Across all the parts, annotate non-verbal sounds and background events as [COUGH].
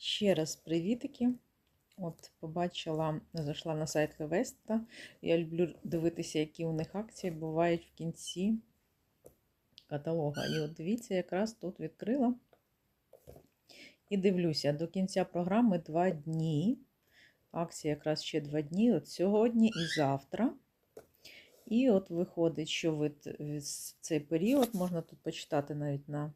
Ще раз привітики. От побачила, зайшла на сайт Левеста. Я люблю дивитися, які у них акції бувають в кінці каталога. І от дивіться, якраз тут відкрила. І дивлюся, до кінця програми 2 дні. Акція якраз ще 2 дні. От сьогодні і завтра. І от виходить, що в цей період можна тут почитати навіть на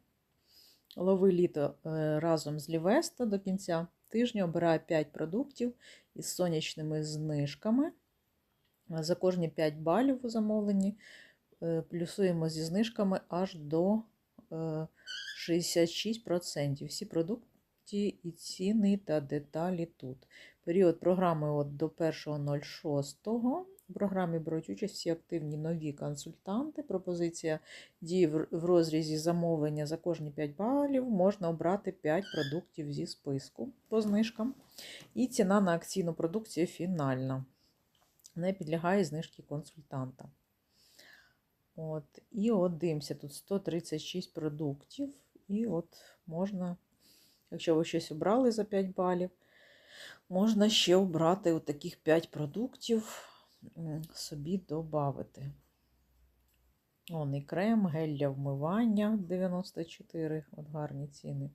Лови літо е, разом з Лівеста до кінця тижня обираю 5 продуктів із сонячними знижками. За кожні 5 балів у замовленні е, плюсуємо зі знижками аж до 66%. Е, Всі продукти і ціни та деталі тут. Період програми от до 1.06. У програмі беруть участь всі активні нові консультанти. Пропозиція дії в розрізі замовлення за кожні 5 балів можна обрати 5 продуктів зі списку по знижкам. І ціна на акційну продукцію фінальна. Не підлягає знижки консультанта. От, І от дивимося, тут 136 продуктів. І от можна, якщо ви щось обрали за 5 балів, можна ще обрати таких 5 продуктів собі додати. Он і крем, гель для вмивання 94, от гарні ціни.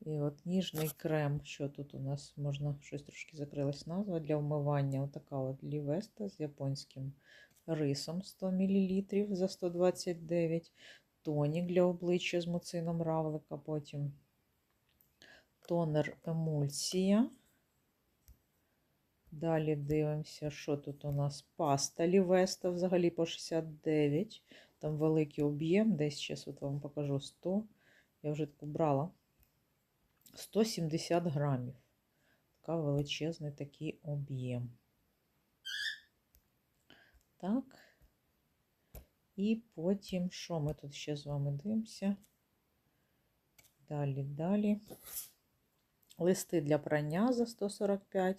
І от ніжний крем, що тут у нас можна щось трошки закрилась назва для вмивання. Отака от лівеста з японським рисом 100 мл за 129 Тонік для обличчя з муцином равлика, потім тонер емульсія. Далі дивимося, що тут у нас паста Лівеста взагалі по 69. Там великий об'єм, десь зараз от вам покажу 100. Я вже таку брала. 170 грамів. Така величезний такий об'єм. Так. І потім, що ми тут ще з вами дивимося? Далі, далі. Листи для прання за 145.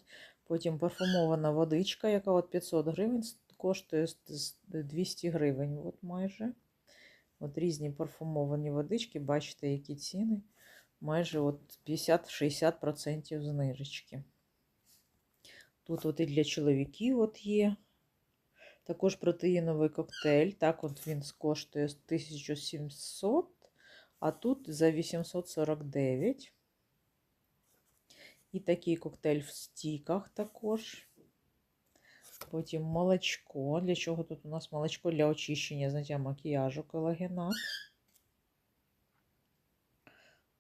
Потім парфумована водичка, яка от 500 гривень, коштує 200 гривень. От майже. От Різні парфумовані водички, бачите, які ціни. Майже 50-60% знижечки. Тут от і для чоловіків от є. Також протеїновий коктейль. Так, от він коштує 1700, а тут за 849. І такий коктейль в стіках також. Потім молочко. Для чого тут у нас молочко для очищення зняття макіяжу колагенат.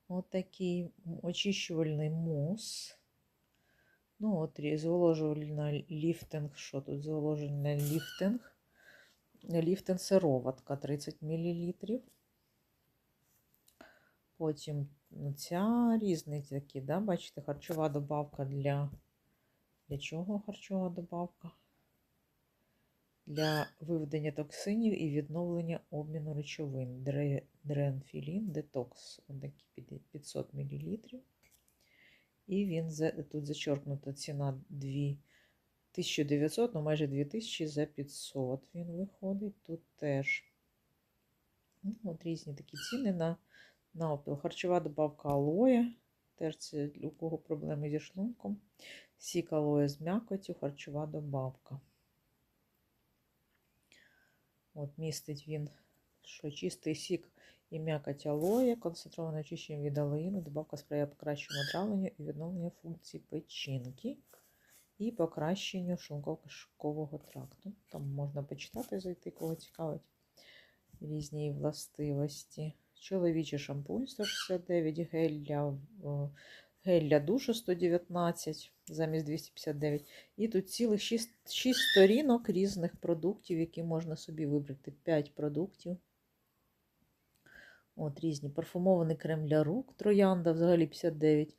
Отакий очищувальний мус. Ну, от зволожувальна ліфтинг. Що тут? Зволожувальна ліфтинг. Ліфтинг сироватка 30 мл. Потім Ну, ця різні такі, да? бачите, харчова добавка для для чого харчова добавка? Для виведення токсинів і відновлення обміну речовин. Дренфілін, детокс, такі 500 мл. І він тут зачеркнута ціна 2 1900, ну майже 2000 за 500 він виходить. Тут теж ну, от різні такі ціни на Навпіл. Харчова добавка алоє. Теж це у кого проблеми зі шлунком. Сік алоє з м'якотю, харчова добавка. От Містить він, що чистий сік і м'якоть алоє, концентроване очищення від алоїну, добавка сприяє покращенню травленню і відновленню функцій печінки і покращенню шлунково-кишкового тракту. Там можна почитати, зайти, кого цікавить різні властивості. Чоловічий шампунь 169, гель для гель для душу 119 замість 259. І тут цілих 6, 6 сторінок різних продуктів, які можна собі вибрати. 5 продуктів. От Різні парфумований крем для рук, троянда, взагалі 59.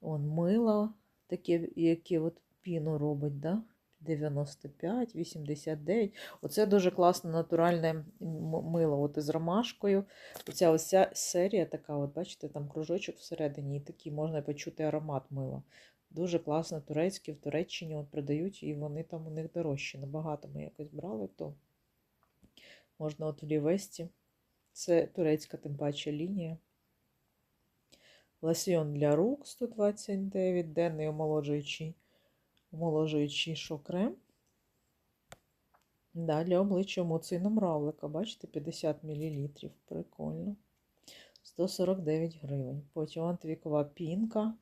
Вон мило, таке, яке от піну робить. да? 95, 89. Оце дуже класне натуральне мило от із ромашкою. Оця ось серія така, от бачите, там кружочок всередині, і такий можна почути аромат мила. Дуже класно, турецькі, в Туреччині от продають, і вони там у них дорожчі. Набагато ми якось брали, то можна от в Лівесті. Це турецька тим паче лінія. Лосьйон для рук 129, денний омолоджуючий, омоложуючий шокрем. Да, для обличчя муцином равлика, бачите, 50 мл. Прикольно. 149 гривень. Потім антивікова пінка,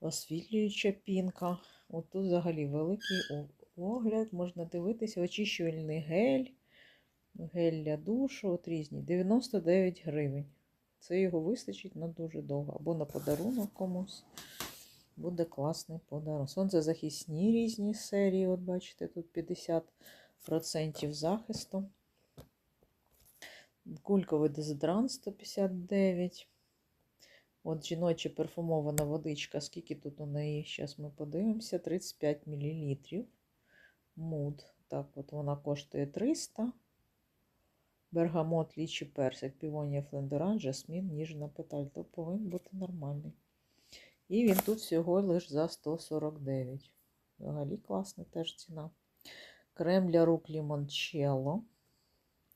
освітлююча пінка. От тут взагалі великий огляд, можна дивитися, очищувальний гель, гель для душу, от різні. 99 гривень. Це його вистачить на дуже довго. Або на подарунок комусь. Буде класний подарунок. Сонцезахисні різні серії. От бачите, тут 50% захисту. Кульковий дезодорант 159. От жіноча парфумована водичка. Скільки тут у неї? Зараз ми подивимося. 35 мл. Муд. Так, от вона коштує 300. Бергамот, лічі, персик, півонія, флендоран, жасмін, ніжна петаль. То повинен бути нормальний. І він тут всього лише за 149. Взагалі класна теж ціна. Крем для рук лімончелло.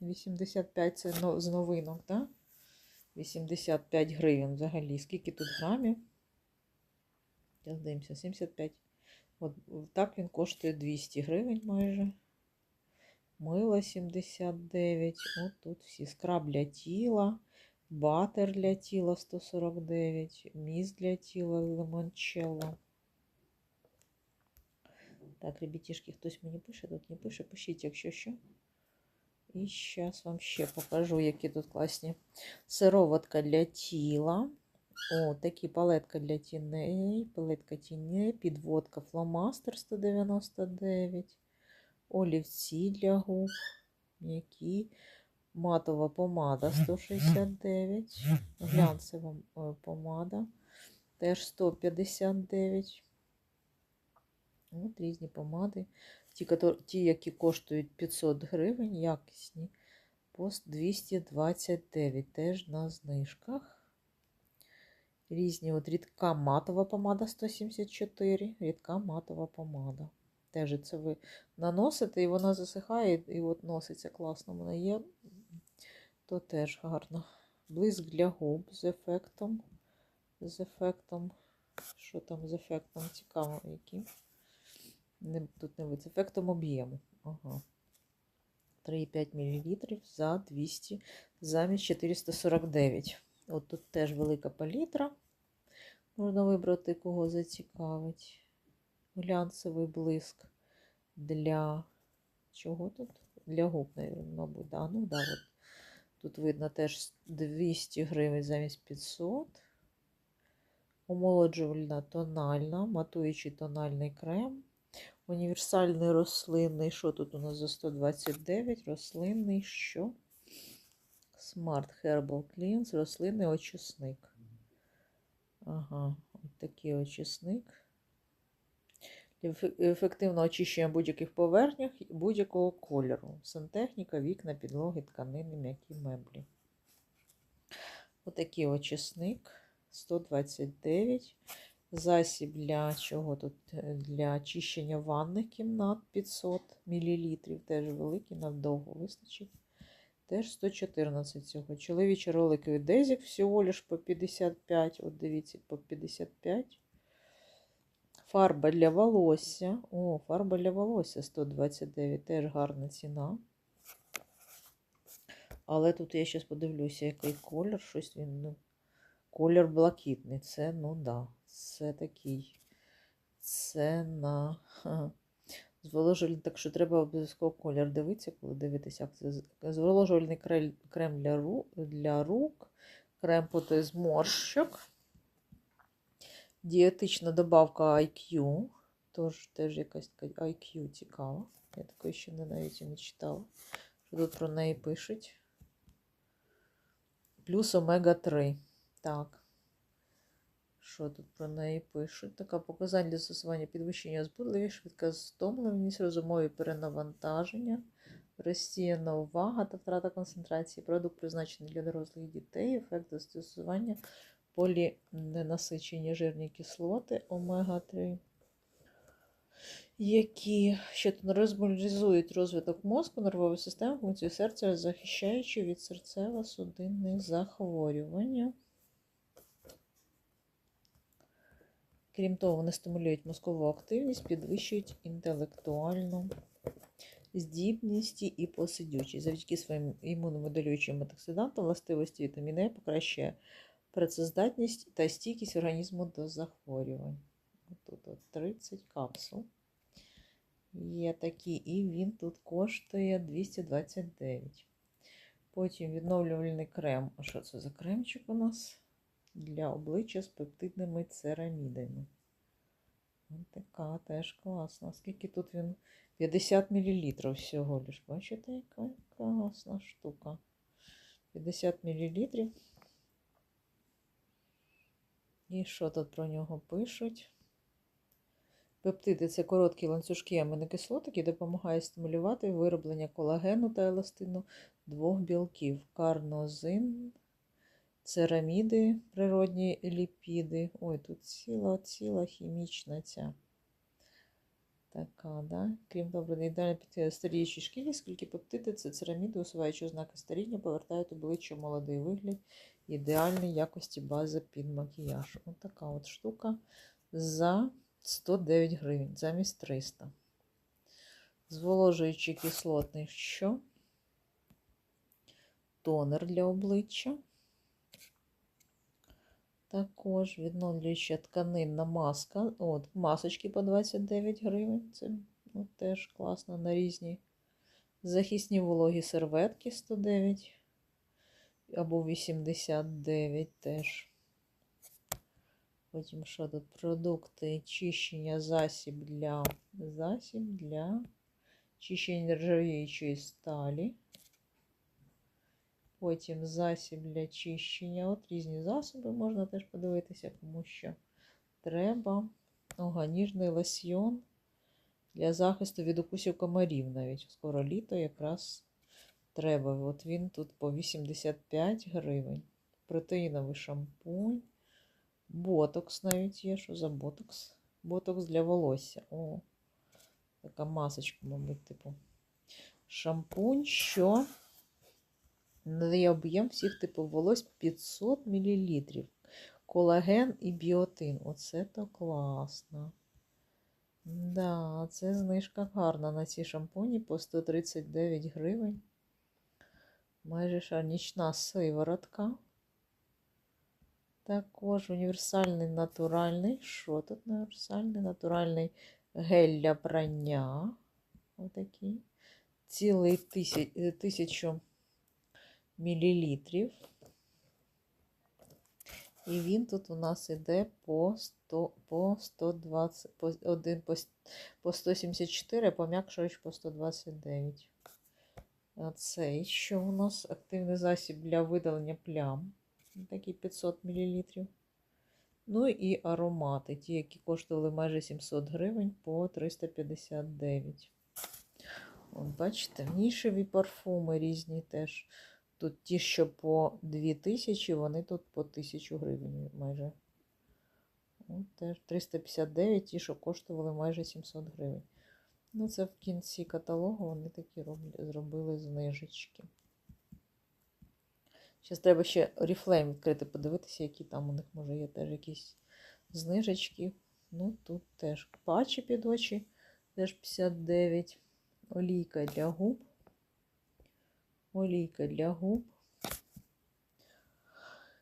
85 це з новинок, так? 85 гривень взагалі. Скільки тут грамів? Зараз дивимося, 75. От так він коштує 200 гривень майже. Мило 79. От тут всі скраб для тіла, батер для тіла 149, міст для тіла лимончелло. Так, ребятішки, хтось мені пише, тут не пише, пишіть, якщо що. І зараз вам ще покажу, які тут класні. Сироватка для тіла. О, такі палетка для тіней, палетка тіней, підводка фломастер 199, олівці для губ, м'які, матова помада 169, глянцева е, помада теж 159. От різні помади. Ті, ті, які коштують 500 гривень, якісні, по 229, теж на знижках. Різні, от рідка матова помада 174, рідка матова помада. Теж це ви наносите, і вона засихає, і от носиться класно. Вона є, то теж гарно. Блиск для губ з ефектом. З ефектом. Що там з ефектом? Цікаво, який. Не, тут не вид. З ефектом об'єму. Ага. 3,5 мл за 200 замість 449. От тут теж велика палітра. Можна вибрати, кого зацікавить. Глянцевий блиск для чого тут? Для губ, мабуть. Да. Ну, да, от. Тут видно теж 200 гривень замість 500. Омолоджувальна тональна, матуючий тональний крем. Універсальний рослинний. Що тут у нас за 129? Рослинний що? Smart Herbal Cleanse, рослинний очисник. Ага, от такий очисник. Ефе- Ефективно очищує будь-яких поверхнях будь-якого кольору. Сантехніка, вікна, підлоги, тканини, м'які меблі. Отакий очисник 129. Засіб для чого тут? Для очищення ванних кімнат 500 мл. Теж великий, надовго вистачить. Теж 114 цього. Чоловічі ролики від Дезік всього лиш по 55. От дивіться, по 55. Фарба для волосся. О, фарба для волосся 129. Теж гарна ціна. Але тут я зараз подивлюся, який колір. Щось він, ну, колір блакитний. Це, ну да, це такий. Це на. Зволожувальний, так що треба обов'язково колір дивитися, коли дивитися. Зволожувальний крем, для рук, крем проти зморщок. Дієтична добавка IQ. Тож теж якась така IQ цікава. Я такої ще не навіть і не читала. Що тут про неї пишуть. Плюс омега-3. Так. Що тут про неї пишуть? Така показання для застосування підвищення збудливість, швидка стомленість, розумові перенавантаження, розсіяна увага та втрата концентрації. Продукт призначений для дорослих дітей, ефект застосування поліненасичені жирні кислоти омега-3, які що розмалізують розвиток мозку, нервової системи, функцію серця, захищаючи від серцево-судинних захворювань. Крім того, вони стимулюють мозкову активність, підвищують інтелектуальну здібність і посидючість. Завдяки своїм імуномоделюючим антиоксидантам властивості вітаміна Е покращує працездатність та стійкість організму до захворювань. Тут от 30 капсул. Є такі, і він тут коштує 229. Потім відновлювальний крем. А що це за кремчик у нас? Для обличчя з пептидними церамідами. Ось така теж класна. Скільки тут він? 50 мл всього лиш. Бачите, яка класна штука. 50 мл. І що тут про нього пишуть? Пептиди це короткі ланцюжки амінокислот, які допомагають стимулювати вироблення колагену та еластину двох білків: карнозин, цераміди, природні ліпіди. Ой, тут ціла ціла хімічна ця. Така, да? Крім того, ідеально під старіючі шкірі, скільки пептиди це цераміди, усуваючи ознаки старіння, повертають обличчя молодий вигляд, ідеальної якості бази під макіяж. Ось така от штука за 109 гривень, замість 300. Зволожуючий кислотний що? Тонер для обличчя. Також відновлююча тканинна маска. От, масочки по 29 гривень. Це ну, теж класно на різні. Захисні вологі серветки 109 або 89 теж. Потім що тут? Продукти чищення засіб для засіб для чищення нержавіючої сталі. Потім засіб для чищення. От різні засоби можна теж подивитися, кому що треба. Ога, ніжний лосьйон для захисту від укусів комарів навіть. Скоро літо якраз треба. От він тут по 85 гривень. Протеїновий шампунь. Ботокс навіть є. Що за ботокс? Ботокс для волосся. О, така масочка, мабуть, типу. Шампунь, що надає об'єм всіх типів волос 500 мл. Колаген і біотин. Оце то класно. Да, це знижка гарна на ці шампуні по 139 гривень. Майже шарнічна сиворотка. Також універсальний натуральний. Що тут універсальний натуральний гель для прання. Отакий. Цілий тисяч, тисячу мілілітрів. І він тут у нас іде по 100, по 120, по, 1, по, по 174, а пом'якшуючи по 129. А цей що у нас активний засіб для видалення плям. Такий 500 мл. Ну і аромати, ті, які коштували майже 700 гривень по 359. От, бачите, нішеві парфуми різні теж. Тут ті, що по 2000, вони тут по 1000 гривень майже. От теж 359, ті, що коштували майже 700 гривень. Ну, це в кінці каталогу вони такі роблять, зробили знижечки. Зараз треба ще Oriflame відкрити, подивитися, які там у них може є теж якісь знижечки. Ну, тут теж патчі під очі, теж 59. Олійка для губ. Олійка для губ.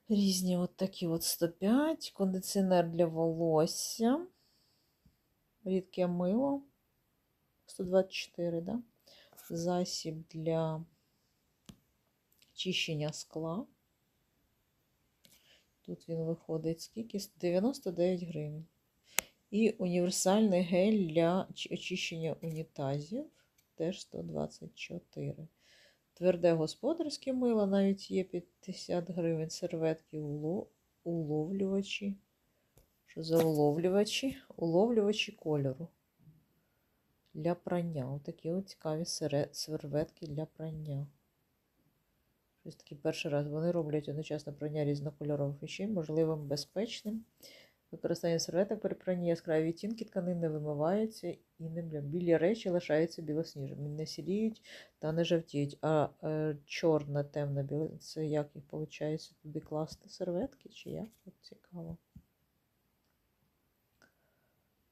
Різні от такі от 105, кондиціонер для волосся. Рідке мило 124, да? засіб для чищення скла. Тут він виходить скільки? 99 гривень. І універсальний гель для очищення унітазів теж 124. Тверде господарське мило навіть є 50 гривень. Серветки уловлювачі. Що за уловлювачі? Уловлювачі кольору. Для прання. Отакі от цікаві серветки для прання. Щось таки перший раз вони роблять одночасно прання різнокольорових речей, можливим безпечним. Використання серветок при пранні яскраві відтінки тканин не вимиваються і не білі речі лишаються білосніжними. Не сіріють та не жовтіють. А е, чорна темна біла це як їх виходить туди класти серветки чи як? От цікаво.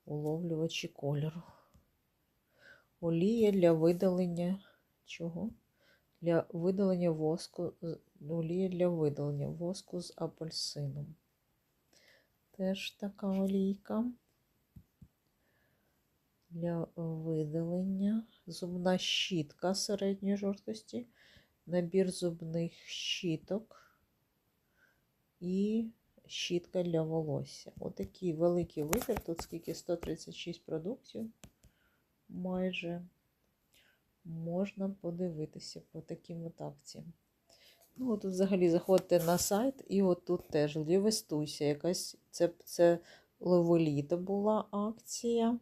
уловлювачі кольору. Олія для видалення чого? Для видалення воску, олія для видалення воску з апельсином. Теж така олійка. Для видалення. Зубна щітка середньої жорсткості. Набір зубних щіток і щітка для волосся. Отакий великий вибір. Тут скільки 136 продуктів. Майже можна подивитися по таким от акціям. Ну, от тут взагалі заходите на сайт, і от тут теж лівестуйся. Якась це, це леволіто була акція.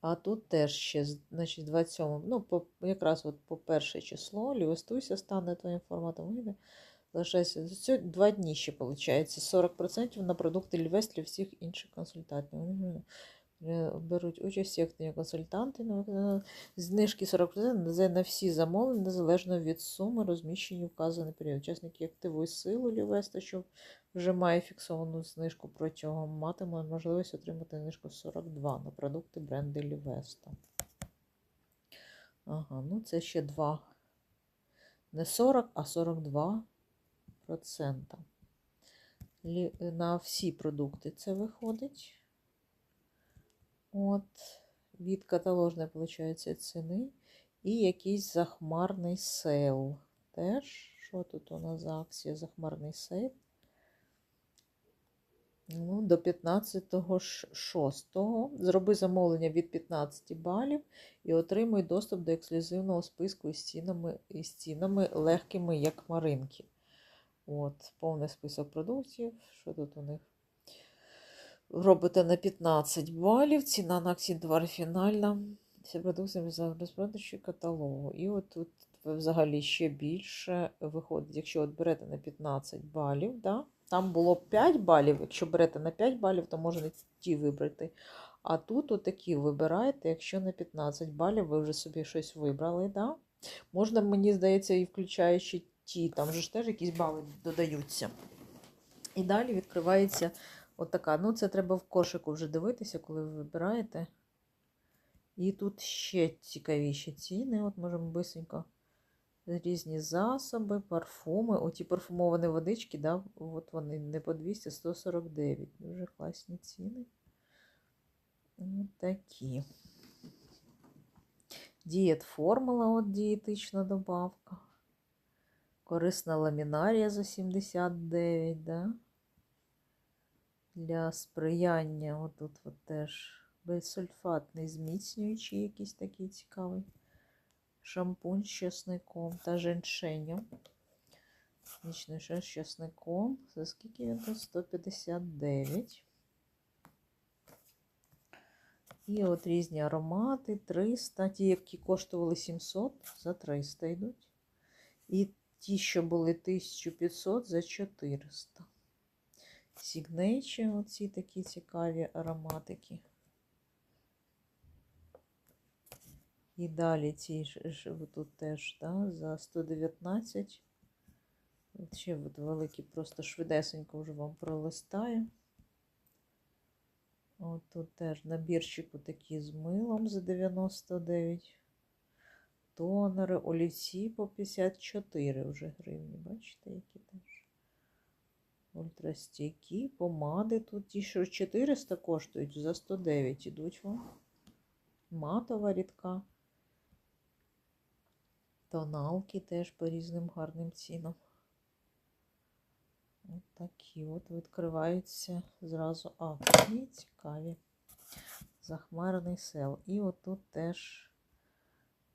А тут теж ще, значить, 27, ну, по, якраз от по перше число, лівестуйся стане твоїм форматом вийде. Сьогодні два дні ще, виходить. 40% на продукти Лівест для всіх інших консультантів. Е, беруть участь активні консультанти. на- Знижки 40% за- на всі замовлення, незалежно від суми, розміщені в вказаний період. Учасники активують силу Лівеста, що вже має фіксовану знижку протягом, матиме можливість отримати знижку 42 на продукти бренду Лівеста. Ага, ну це ще 2. Не 40, а 42 процента. На всі продукти це виходить. От, від каталожної, виходить, ціни. І якийсь захмарний сейл. Теж, що тут у нас за акція? Захмарний сейл. Ну, до 15.06. Зроби замовлення від 15 балів і отримуй доступ до ексклюзивного списку із цінами, із цінами легкими, як маринки. От, повний список продуктів. Що тут у них? Робите на 15 балів. Ціна на акції фінальна. Всі продукти за розпродажі каталогу. І от тут взагалі ще більше виходить, якщо от берете на 15 балів, да? там було 5 балів. Якщо берете на 5 балів, то можна ті вибрати. А тут отакі вибираєте, якщо на 15 балів ви вже собі щось вибрали. Да? Можна, мені здається, і включаючи ті, там же ж теж якісь бали додаються. І далі відкривається отака. Ну, це треба в кошику вже дивитися, коли ви вибираєте. І тут ще цікавіші ціни. От можемо бисенько різні засоби, парфуми. Оті парфумовані водички, да, от вони не по 200, 149. Дуже класні ціни. От такі. Дієт формула, от дієтична добавка. Корисна ламінарія за 79, да? Для сприяння, отут от теж безсульфатний зміцнюючий якийсь такий цікавий. Шампунь з чесником та женьшенем. Нічний шерсть з чесником. За скільки він тут? 159. І от різні аромати 300. Ті, які коштували 700, за 300 йдуть. І ті, що були 1500 за 400. Сігнейчі, оці такі цікаві ароматики. І далі ці тут теж да, за 119. Ще великі, просто швидесенько вже вам пролистаю. От тут теж набірчик такий з милом за 99. Тонери, олівці по 54 вже гривні. Бачите, які. Ультрастійкі, помади тут ті, що 400 коштують, за 109 ідуть вам. Матова рідка. Тоналки теж по різним гарним цінам. От такі от відкриваються зразу акції цікаві. Захмарений сел. І отут теж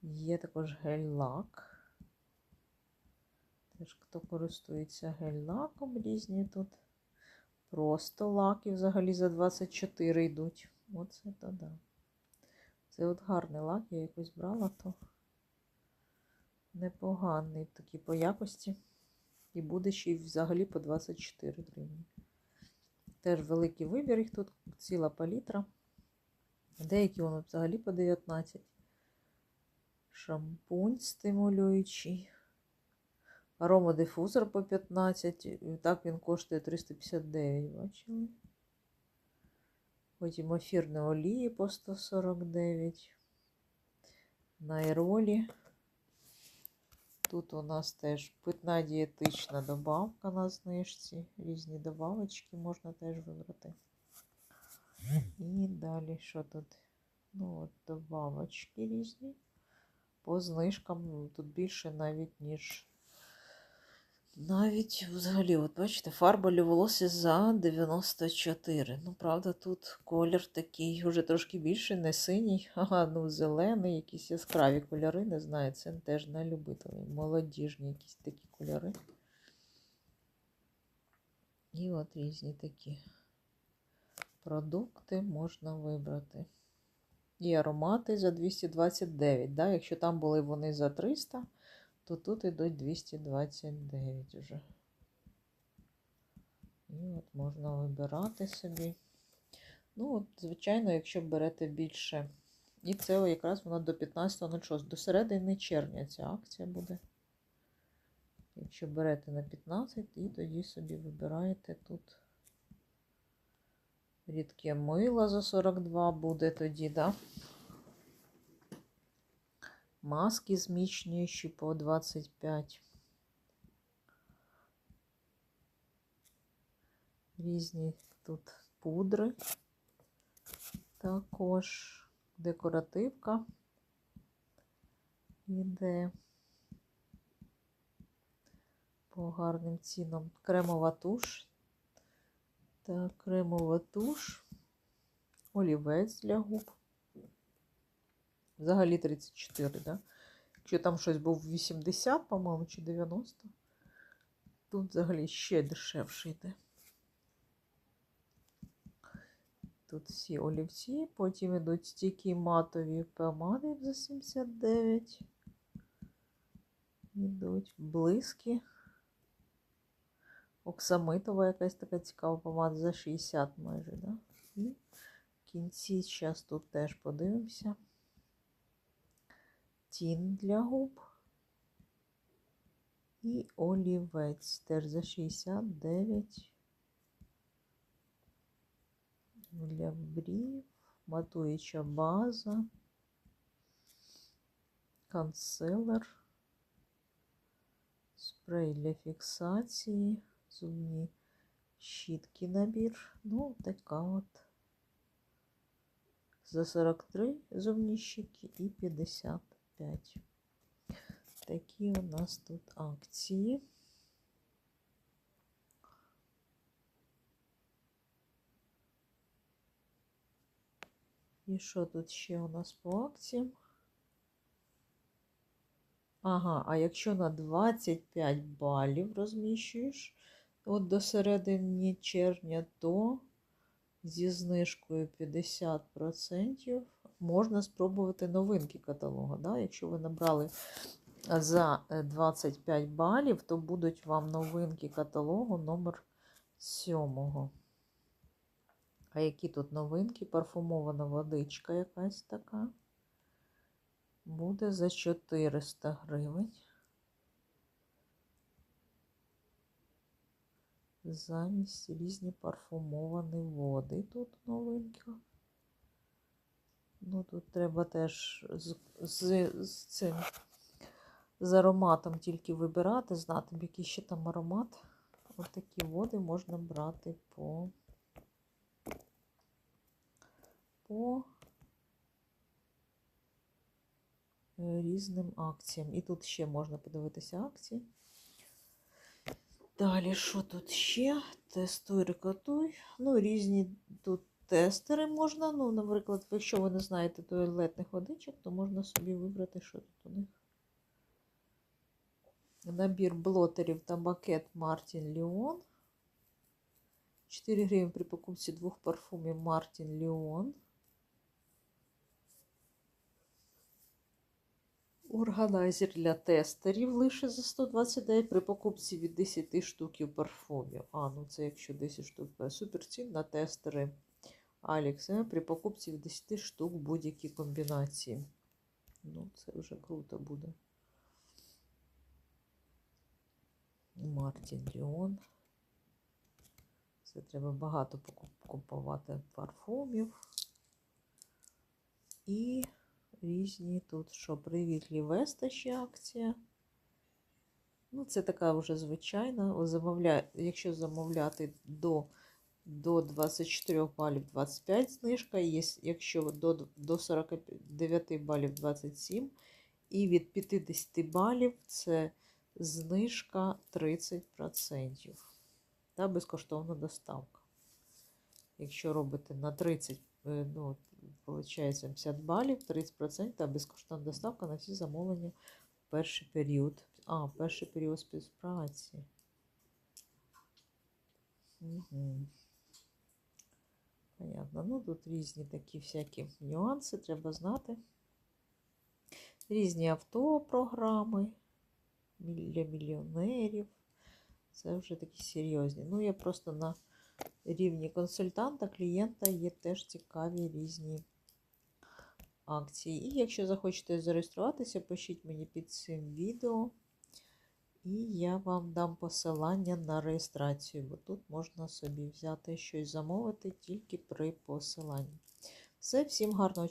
є також гель-лак. Теж хто користується гель-лаком, різні тут. Просто лаки взагалі за 24 йдуть. Оце то да. Це от гарний лак, я якось брала, то непоганий такий по якості. І буде ще й взагалі по 24 гривні. Теж великий вибір, їх тут ціла палітра. Деякі воно взагалі по 19. Шампунь стимулюючий. Аромадифузор по 15. Так він коштує 359, бачили? Потім ефірні олії по 149. Найролі. Тут у нас теж питна дієтична добавка на знижці. Різні добавочки можна теж вибрати. І далі що тут? Ну, от добавочки різні. По знижкам ну, тут більше навіть, ніж. Навіть взагалі, от бачите, фарба для волосся за 94. Ну, правда, тут колір такий вже трошки більший, не синій, [LAUGHS] ага, ну зелений, якісь яскраві кольори, не знаю, це теж на любителів. Молодіжні якісь такі кольори. І от різні такі продукти можна вибрати. І аромати за 229. Да? Якщо там були вони за 300, то тут йдуть 229 вже. І от можна вибирати собі. Ну, от, звичайно, якщо берете більше. І це якраз воно до 15.06. До середини червня ця акція буде. Якщо берете на 15, і тоді собі вибираєте тут рідке мило за 42 буде тоді, да? Маски зміцнюючі по 25. Різні тут пудри. Також декоративка іде по гарним цінам. Кремова туш. Так, кремова туш. Олівець для губ. Взагалі 34, да? Якщо там щось був 80, по-моєму, чи 90, тут взагалі ще дешевше йде. Тут всі олівці, потім йдуть стійкі матові помади за 79. Йдуть блиски. Оксамитова якась така цікава помада за 60 майже, да? І в кінці зараз тут теж подивимося. Тін для губ. І олівець теж за 69. Для брів, матуюча база, консилер, спрей для фіксації, зубні щітки набір. Ну, така от. За 43 зубні щітки і 55. Такі у нас тут акції. І що тут ще у нас по акціям? Ага, а якщо на 25 балів розміщуєш от до середини червня, то зі знижкою 50% можна спробувати новинки каталогу. Да? Якщо ви набрали за 25 балів, то будуть вам новинки каталогу номер 7. А які тут новинки? Парфумована водичка якась така. Буде за 400 гривень. Замість різні парфумовані води. Тут новинка. Ну, тут треба теж з, з, з цим з ароматом тільки вибирати, знати, який ще там аромат. Ось такі води можна брати по по різним акціям. І тут ще можна подивитися акції. Далі, що тут ще? Тестуй, рекотуй. Ну, різні тут тестери можна. Ну, наприклад, якщо ви не знаєте туалетних водичок, то можна собі вибрати, що тут у них. Набір блотерів та бакет Мартін Ліон. 4 гривні при покупці двох парфумів Мартін Ліон. Органайзер для тестерів лише за 129 при покупці від 10 штуків парфумів. А, ну це якщо 10 штук. Супер цін на тестери Алікс. При покупці від 10 штук будь-які комбінації. Ну, це вже круто буде. Мартін Ліон. Це треба багато купувати парфумів. І різні тут, що привіт, Лівеста ще акція. Ну, це така вже звичайна. Замовля... Якщо замовляти до, до 24 балів 25 знижка, якщо до, до 49 балів 27, і від 50 балів це знижка 30% та безкоштовна доставка. Якщо робите на 30, е, ну, виходить 50 балів, 30% та безкоштовна доставка на всі замовлення в перший період. А, перший період співпраці. Угу. Понятно. Ну, тут різні такі всякі нюанси, треба знати. Різні автопрограми для мільйонерів. Це вже такі серйозні. Ну, я просто на рівні консультанта, клієнта є теж цікаві різні акції. І якщо захочете зареєструватися, пишіть мені під цим відео. І я вам дам посилання на реєстрацію, бо тут можна собі взяти щось замовити тільки при посиланні. Все, всім гарного